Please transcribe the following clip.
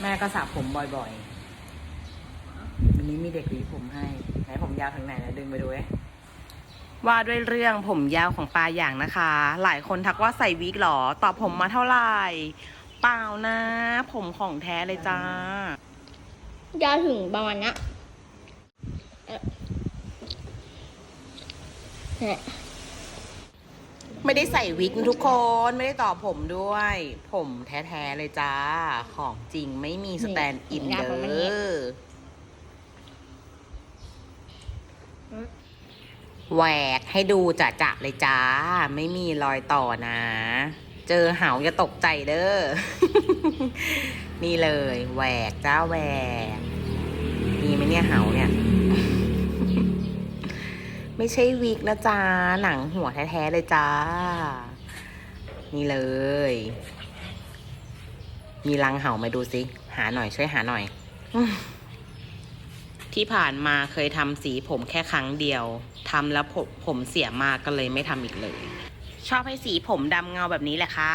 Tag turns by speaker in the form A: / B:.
A: แม่ก็สระผมบ่อยๆ วันนี้มีเด็กหวีผมให้ ไหนผมยาวถึงไหนนะดึงไปดูเอ้ว่าด้วยเรื่องผมยาวของปลาอย่างนะคะ หลายคนทักว่าใส่วิกเหรอตอบผมมาเท่าไหร่เปล่านะ ผมของแท้เลยจ้า
B: ยาวถึงประมาณเนี้ยเอ่อเนี่ย
A: ไม่ได้ใส่วิกนะทุกคนไม่ได้ต่อผมด้วย ผมแท้ๆเลยจ้า ของจริงไม่มีสแตนด์อินเด้อแหวกให้ดูจะจะๆเลยจ้า ไม่มีรอยต่อนะ เจอเหาอย่าตกใจเด้อ นี่เลยแหวกจ้าแหวก มีไหมเนี่ยเหาเนี่ย ไม่ใช่วิกนะจ๊ะหนังหัวแท้ๆเลยจ้า นี่เลย มีรังเห่ามาดูสิหาหน่อยช่วยหาหน่อยที่ผ่านมาเคยทำสีผมแค่ครั้งเดียวทำแล้วผมผมเสียมากก็เลยไม่ทำอีกเลย ชอบให้สีผมดำเงาแบบนี้แหละค่ะ